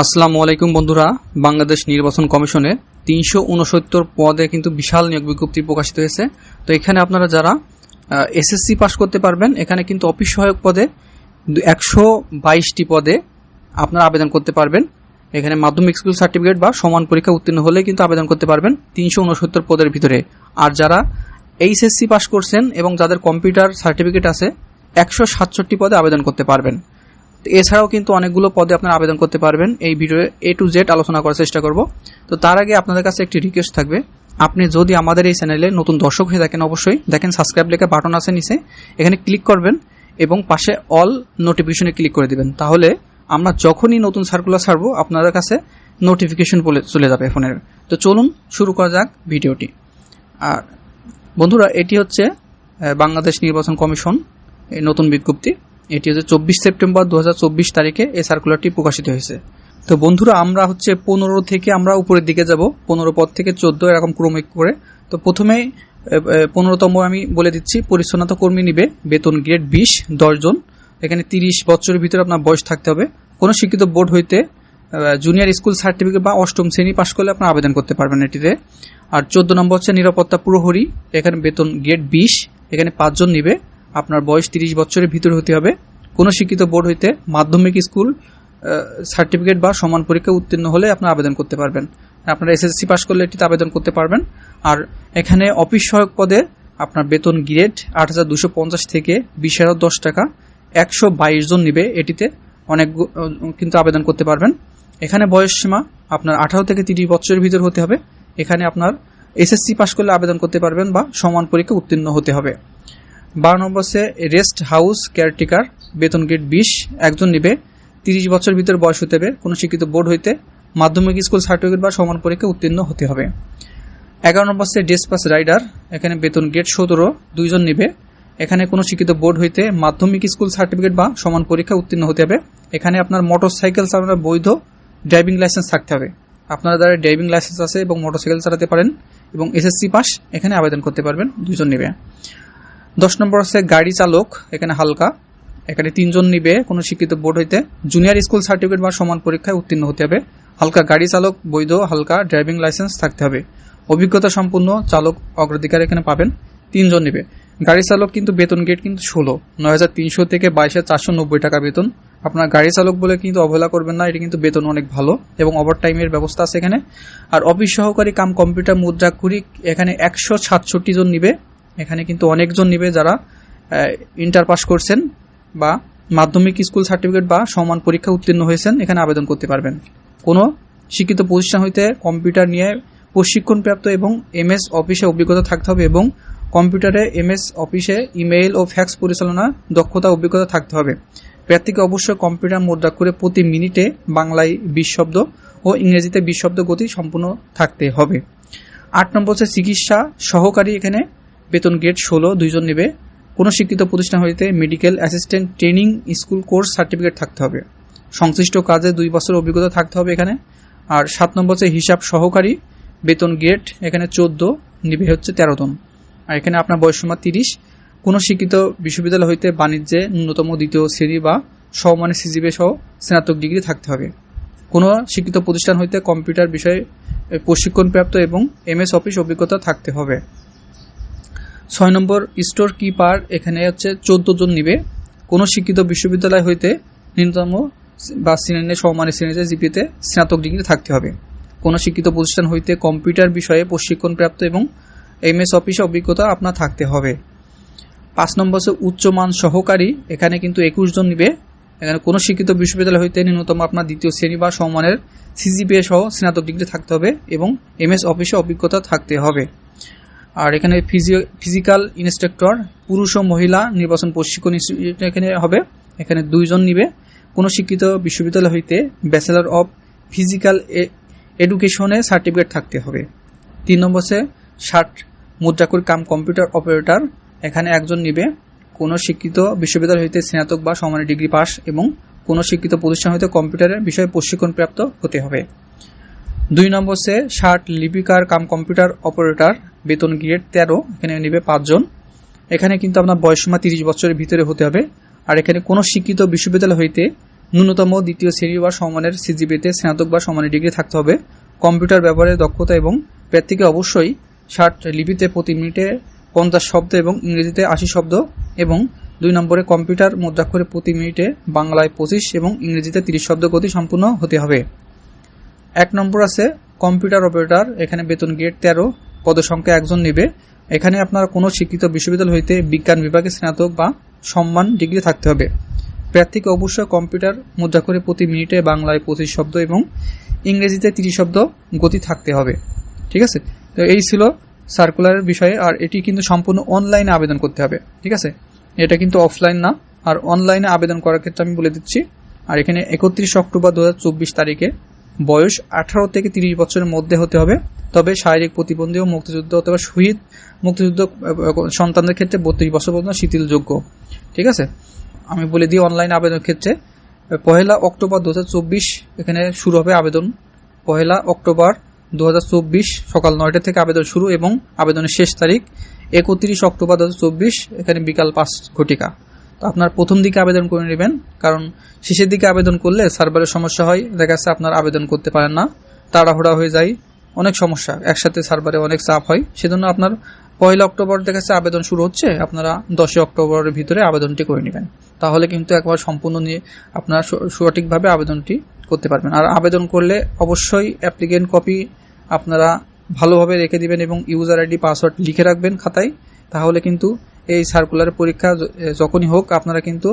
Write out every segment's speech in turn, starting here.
আসসালামু আলাইকুম বন্ধুরা। বাংলাদেশ নির্বাচন কমিশনে তিনশো উনসত্তর পদে কিন্তু বিশাল নিয়োগ বিজ্ঞপ্তি প্রকাশিত হয়েছে। তো এখানে আপনারা যারা এসএসসি পাশ করতে পারবেন, এখানে কিন্তু অফিস সহায়ক পদে একশো বাইশটি পদে আপনারা আবেদন করতে পারবেন। এখানে মাধ্যমিক স্কুল সার্টিফিকেট বা সমান পরীক্ষা উত্তীর্ণ হলে কিন্তু আবেদন করতে পারবেন তিনশো উনসত্তর পদের ভিতরে। আর যারা এইচএসসি পাশ করছেন এবং যাদের কম্পিউটার সার্টিফিকেট আছে, একশো সাতষট্টি পদে আবেদন করতে পারবেন। এছাড়াও কিন্তু অনেকগুলো পদে আপনারা আবেদন করতে পারবেন। এই ভিডিওয়ে এ টু জেড আলোচনা করার চেষ্টা করব। তো তার আগে আপনাদের কাছে একটি রিকোয়েস্ট থাকবে। আপনি যদি আমাদের এই চ্যানেলে নতুন দর্শক হয়ে থাকেন অবশ্যই, দেখেন সাবস্ক্রাইব লেখা বাটন আছে নিচে। এখানে ক্লিক করবেন এবং পাশে অল নোটিফিকেশনে ক্লিক করে দিবেন। তাহলে আমরা যখনই নতুন সার্কুলার ছাড়বো, আপনাদের কাছে নোটিফিকেশন বলে চলে যাবে ফোনের। তো চলুন শুরু করা যাক ভিডিওটি আর বন্ধুরা, এটি হচ্ছে বাংলাদেশ নির্বাচন কমিশন, এই নতুন বিজ্ঞপ্তি। এটি হচ্ছে চব্বিশ সেপ্টেম্বর দু হাজার চব্বিশ তারিখে এই সার্কুলারটি প্রকাশিত হয়েছে। তো বন্ধুরা, আমরা হচ্ছে পনেরো থেকে আমরা উপরের দিকে যাব, পনেরো পদ থেকে চোদ্দ এরকম ক্রমিক করে। তো প্রথমেই পনেরোতম আমি বলে দিচ্ছি, পরিচ্ছন্নতা কর্মী নিবে বেতন গ্রেড বিশ দশজন এখানে তিরিশ বছরের ভিতরে আপনার বয়স থাকতে হবে। কোনো শিক্ষিত বোর্ড হইতে জুনিয়র স্কুল সার্টিফিকেট বা অষ্টম শ্রেণি পাশ করলে আপনার আবেদন করতে পারবেন এটিতে। আর চোদ্দ নম্বর হচ্ছে নিরাপত্তা প্রহরী, এখানে বেতন গ্রেড বিশ, এখানে পাঁচজন নিবে। আপনার বয়স তিরিশ বছরের ভিতরে হতে হবে। কোনো শিক্ষিত বোর্ড হইতে মাধ্যমিক স্কুল সার্টিফিকেট বা সমান পরীক্ষা উত্তীর্ণ হলে আপনার আবেদন করতে পারবেন। আপনারা এসএসসি পাশ করলে এটিতে আবেদন করতে পারবেন। আর এখানে অফিস সহায়ক পদে আপনার বেতন গ্রেড আট হাজার দুশো পঞ্চাশ থেকে বিশ হাজার দশ টাকা। একশো বাইশ জন নিবে এটিতে। অনেক কিন্তু আবেদন করতে পারবেন। এখানে বয়স সীমা আপনার আঠারো থেকে তিরিশ বছরের ভিতর হতে হবে। এখানে আপনার এসএসসি পাশ করলে আবেদন করতে পারবেন বা সমান পরীক্ষা উত্তীর্ণ হতে হবে। বারো নম্বর রেস্ট হাউস কেয়ারটেকার বেতন গেট বিশ, একজন নিবে, তিরিশ বছর ভিতর বয়স হতে হবে, কোনো শিক্ষিত বোর্ড হইতে মাধ্যমিক স্কুল সার্টিফিকেট বা সমান পরীক্ষা উত্তীর্ণ হতে হবে। এগারো নম্বর হচ্ছে ডেসপাস রাইডার এখানে বেতন গেট সতেরো, দুইজন নিবে, এখানে কোনো শিক্ষিত বোর্ড হইতে মাধ্যমিক স্কুল সার্টিফিকেট বা সমান পরীক্ষা উত্তীর্ণ হতে হবে, এখানে আপনার মোটর সাইকেল চালানোর বৈধ ড্রাইভিং লাইসেন্স থাকতে হবে। আপনার দ্বারা ড্রাইভিং লাইসেন্স আছে এবং মোটরসাইকেল চালাতে পারেন এবং এসএসসি পাস এখানে আবেদন করতে পারবেন, দুইজন নেবে। দশ নম্বর হচ্ছে গাড়ি চালক, এখানে হালকা। এখানে তিনজন নিবে, কোনো শিক্ষিত বোর্ড হইতে। জুনিয়র স্কুল সার্টিফিকেট বা সমান পরীক্ষায় উত্তীর্ণ হতে হবে। হালকা গাড়ি চালক, বৈধ, হালকা ড্রাইভিং লাইসেন্স থাকতে হবে। অভিজ্ঞতা সম্পূর্ণ চালক অগ্রাধিকার এখানে পাবেন, তিনজন নিবে। গাড়ি চালক কিন্তু বেতন গেট কিন্তু ষোলো। নয় হাজার তিনশো থেকে বাইশ হাজার চারশো নব্বই টাকা বেতন। আপনার গাড়ি চালক বলে কিন্তু অবহেলা করবেন না, এটা কিন্তু বেতন অনেক ভালো এবং ওভার টাইমের ব্যবস্থা আছে এখানে। আর অফিস সহকারী কাম কম্পিউটার মুদ্রা, কুড়ি, এখানে একশো সাতষট্টি জন নিবে। এখানে কিন্তু অনেকজন নিবে যারা ইন্টার পাস করছেন বা মাধ্যমিক স্কুল সার্টিফিকেট বা সমান পরীক্ষা উত্তীর্ণ হয়েছেন, এখানে আবেদন করতে পারবেন। কোনো শিক্ষিত প্রতিষ্ঠান হইতে কম্পিউটার নিয়ে প্রশিক্ষণপ্রাপ্ত এবং এমএস অফিসে অভিজ্ঞতা থাকতে হবে এবং কম্পিউটারে এমএস অফিসে ইমেইল ও ফ্যাক্স পরিচালনা দক্ষতা অভিজ্ঞতা থাকতে হবে। প্রার্থীকে অবশ্যই কম্পিউটার মুদ্রা করে প্রতি মিনিটে বাংলায় বিশ শব্দ ও ইংরেজিতে বিশ শব্দ গতি সম্পূর্ণ থাকতে হবে। আট নম্বর হচ্ছে চিকিৎসা সহকারী এখানে বেতন গ্রেড ষোলো, দুইজন নেবে। কোনো শিক্ষিত প্রতিষ্ঠান হইতে medical assistant training school course certificate থাকতে হবে। সংশ্লিষ্ট কাজে দুই বছর অভিজ্ঞতা থাকতে হবে এখানে। আর সাত নম্বর হচ্ছে হিসাব সহকারী। বেতন গ্রেড এখানে চোদ্দ, নিবে হচ্ছে তেরো জন। আর এখানে আপনার বয়সসীমা তিরিশ। কোনো শিক্ষিত বিশ্ববিদ্যালয় হইতে বাণিজ্যে ন্যূনতম দ্বিতীয় শ্রেণি বা সমমানের সিজিবে সহ স্নাতক ডিগ্রি থাকতে হবে। কোনো শিক্ষিত প্রতিষ্ঠান হইতে কম্পিউটার বিষয়ে প্রশিক্ষণপ্রাপ্ত এবং এমএস অফিস অভিজ্ঞতা থাকতে হবে। ছয় নম্বর স্টোর কিপার এখানে হচ্ছে চোদ্দ জন নিবে। কোনো শিক্ষিত বিশ্ববিদ্যালয় হইতে ন্যূনতম বা শ্রেণির সমমানের শ্রেণীতে জিপিতে স্নাতক ডিগ্রি থাকতে হবে। কোনো শিক্ষিত প্রতিষ্ঠান হইতে কম্পিউটার বিষয়ে প্রশিক্ষণপ্রাপ্ত এবং এম এস অফিসে অভিজ্ঞতা আপনার থাকতে হবে। পাঁচ নম্বর হচ্ছে উচ্চমান সহকারী, এখানে কিন্তু একুশ জন নিবে। এখানে কোনো শিক্ষিত বিশ্ববিদ্যালয় হইতে ন্যূনতম আপনার দ্বিতীয় শ্রেণি বা সমমানের সিজিপিএ সহ স্নাতক ডিগ্রি থাকতে হবে এবং এমএস অফিসে অভিজ্ঞতা থাকতে হবে। আর এখানে ফিজিক্যাল ইনস্ট্রাক্টর পুরুষ ও মহিলা নির্বাচন প্রশিক্ষণ এখানে হবে। এখানে দুইজন নিবে। কোনো শিক্ষিত বিশ্ববিদ্যালয় হইতে ব্যাচেলর অফ ফিজিক্যাল এডুকেশনে সার্টিফিকেট থাকতে হবে। তিন নম্বর ষাট মুদ্রাকুর কাম কম্পিউটার অপারেটর এখানে একজন নিবে। কোনো শিক্ষিত বিশ্ববিদ্যালয় হইতে স্নাতক বা সমানের ডিগ্রি পাস এবং কোনো শিক্ষিত প্রতিষ্ঠান হইতে কম্পিউটারের বিষয়ে প্রশিক্ষণপ্রাপ্ত হতে হবে। দুই নম্বর সে ষাট লিপিকার কাম কম্পিউটার অপারেটর বেতন গ্রেড তেরো, এখানে নেবে পাঁচজন। এখানে কিন্তু আপনার বয়সসীমা তিরিশ বছরের ভিতরে হতে হবে। আর এখানে কোনো শিক্ষিত বিশ্ববিদ্যালয় হইতে ন্যূনতম দ্বিতীয় শ্রেণি বা সমানের সিজিপিতে স্নাতক বা সমানের ডিগ্রি থাকতে হবে। কম্পিউটার ব্যবহারের দক্ষতা এবং প্রার্থীকে অবশ্যই ষাট লিপিতে প্রতি মিনিটে পঞ্চাশ শব্দ এবং ইংরেজিতে আশি শব্দ এবং দুই নম্বরে কম্পিউটার মুদ্রাক্ষরে প্রতি মিনিটে বাংলায় পঁচিশ এবং ইংরেজিতে তিরিশ শব্দ গতি সম্পূর্ণ হতে হবে। এক নম্বর আছে কম্পিউটার অপারেটর, এখানে বেতন গেট তেরো পদসংখ্যা একজন নেবে। এখানে আপনার কোনো শিক্ষিত বিশ্ববিদ্যালয় হইতে বিজ্ঞান বিভাগে স্নাতক বা সম্মান ডিগ্রি থাকতে হবে। প্রার্থীকে অবশ্যই কম্পিউটার মুদ্রা করে প্রতি মিনিটে বাংলায় পঁচিশ শব্দ এবং ইংরেজিতে তিরিশ শব্দ গতি থাকতে হবে। ঠিক আছে? তো এই ছিল সার্কুলারের বিষয়ে, আর এটি কিন্তু সম্পূর্ণ অনলাইনে আবেদন করতে হবে। ঠিক আছে? এটা কিন্তু অফলাইন না, আর অনলাইনে আবেদন করার ক্ষেত্রে আমি বলে দিচ্ছি, আর এখানে একত্রিশ অক্টোবর দু হাজার চব্বিশ তারিখে বয়স আঠারো থেকে তিরিশ বছরের মধ্যে হতে হবে। তবে শারীরিক প্রতিবন্ধী ও মুক্তিযুদ্ধ অথবা শহীদ মুক্তিযুদ্ধ সন্তানদের ক্ষেত্রে বত্রিশ বছর পর্যন্ত শিথিলযোগ্য। ঠিক আছে? আমি বলে দিই অনলাইন আবেদনের ক্ষেত্রে পহেলা অক্টোবর দু হাজার চব্বিশ এখানে শুরু হবে আবেদন। পহেলা অক্টোবর দু হাজার চব্বিশ সকাল নয়টা থেকে আবেদন শুরু এবং আবেদনের শেষ তারিখ একত্রিশ অক্টোবর দু হাজার চব্বিশ, এখানে বিকাল পাঁচ ঘটিকা। আপনার প্রথম দিকে আবেদন করে নেবেন, কারণ শেষের দিকে আবেদন করলে সার্ভারের সমস্যা হয়, দেখা যাচ্ছে আপনার আবেদন করতে পারেন না, তাড়াহুড়া হয়ে যায়, অনেক সমস্যা, একসাথে সার্ভারে অনেক চাপ হয়, সেজন্য আপনার পয়লা অক্টোবর দেখা যাচ্ছে আবেদন শুরু হচ্ছে, আপনারা দশই অক্টোবরের ভিতরে আবেদনটি করে নেবেন। তাহলে কিন্তু একবার সম্পূর্ণ নিয়ে আপনারা সঠিকভাবে আবেদনটি করতে পারবেন। আর আবেদন করলে অবশ্যই অ্যাপ্লিকেন্ট কপি আপনারা ভালোভাবে রেখে দিবেন এবং ইউজার আইডি, পাসওয়ার্ড লিখে রাখবেন খাতায়, তাহলে কিন্তু এই সার্কুলার পরীক্ষা যখনই হোক, আপনারা কিন্তু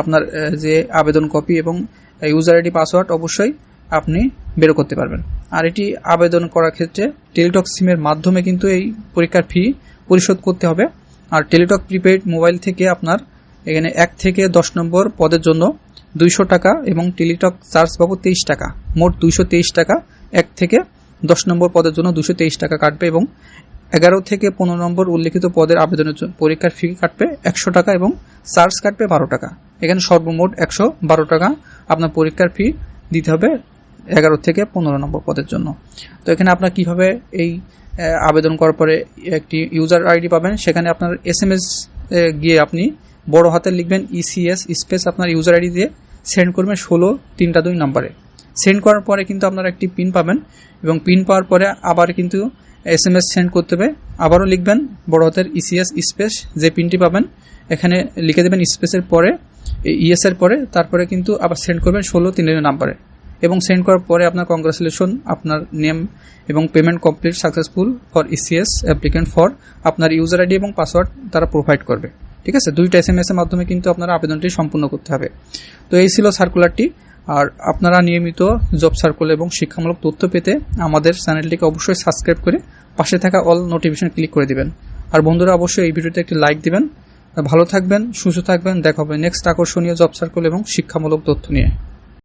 আপনার যে আবেদন কপি এবং ইউজার আইডি পাসওয়ার্ড অবশ্যই আপনি বের করতে পারবেন। আর এটি আবেদন করার ক্ষেত্রে টেলিটক সিমের মাধ্যমে কিন্তু এই পরীক্ষার ফি পরিশোধ করতে হবে। আর টেলিটক প্রিপেইড মোবাইল থেকে আপনার এখানে এক থেকে দশ নম্বর পদের জন্য দুইশো টাকা এবং টেলিটক চার্জ পাবো তেইশ টাকা। মোট দুইশো তেইশ টাকা, এক থেকে দশ নম্বর পদের জন্য দুশো তেইশ টাকা কাটবে এবং এগারো থেকে পনেরো নম্বর উল্লেখিত পদের আবেদনের জন্য পরীক্ষার ফি কাটবে একশো টাকা এবং চার্জ কাটবে বারো টাকা। এখানে সর্বমোট একশো বারো টাকা আপনার পরীক্ষার ফি দিতে হবে এগারো থেকে পনেরো নম্বর পদের জন্য। তো এখানে আপনার কীভাবে এই আবেদন করার পরে একটি ইউজার আইডি পাবেন, সেখানে আপনার এস এম এস গিয়ে আপনি বড় হাতে লিখবেন E ইসিএস স্পেস আপনার ইউজার আইডি দিয়ে সেন্ড করবেন ষোলো তিনটা দুই নম্বরে। সেন্ড করার পরে কিন্তু আপনারা একটি পিন পাবেন এবং পিন পাওয়ার পরে আবার কিন্তু এস এম এস সেন্ড করতে হবে। আবারও লিখবেন, বড় হাতের ইসিএস স্পেস যে পিনটি পাবেন, এখানে লিখে দেবেন স্পেসের পরে ইএস এর পরে, তারপরে কিন্তু আবার সেন্ড করবেন ষোলো তিনের নাম্বারে এবং সেন্ড করার পরে আপনার কংগ্রেচুলেশন আপনার নেম এবং payment complete successful for ECS applicant for আপনার ইউজার আইডি এবং পাসওয়ার্ড তারা প্রোভাইড করবে। ঠিক আছে? দুইটা এস এম এস এর মাধ্যমে কিন্তু আপনার আবেদনটি সম্পূর্ণ করতে হবে। তো এই ছিল সার্কুলারটি আর আপনারা নিয়মিত জব সার্কুল এবং শিক্ষামূলক তথ্য পেতে আমাদের চ্যানেলটিকে অবশ্যই সাবস্ক্রাইব করে পাশে থাকা অল নোটিফিকেশন ক্লিক করে দিবেন। আর বন্ধুরা, অবশ্যই এই ভিডিওতে একটি লাইক দিবেন। ভালো থাকবেন, সুস্থ থাকবেন। দেখা হবে নেক্সট আকর্ষণীয় জব সার্কুল এবং শিক্ষামূলক তথ্য নিয়ে।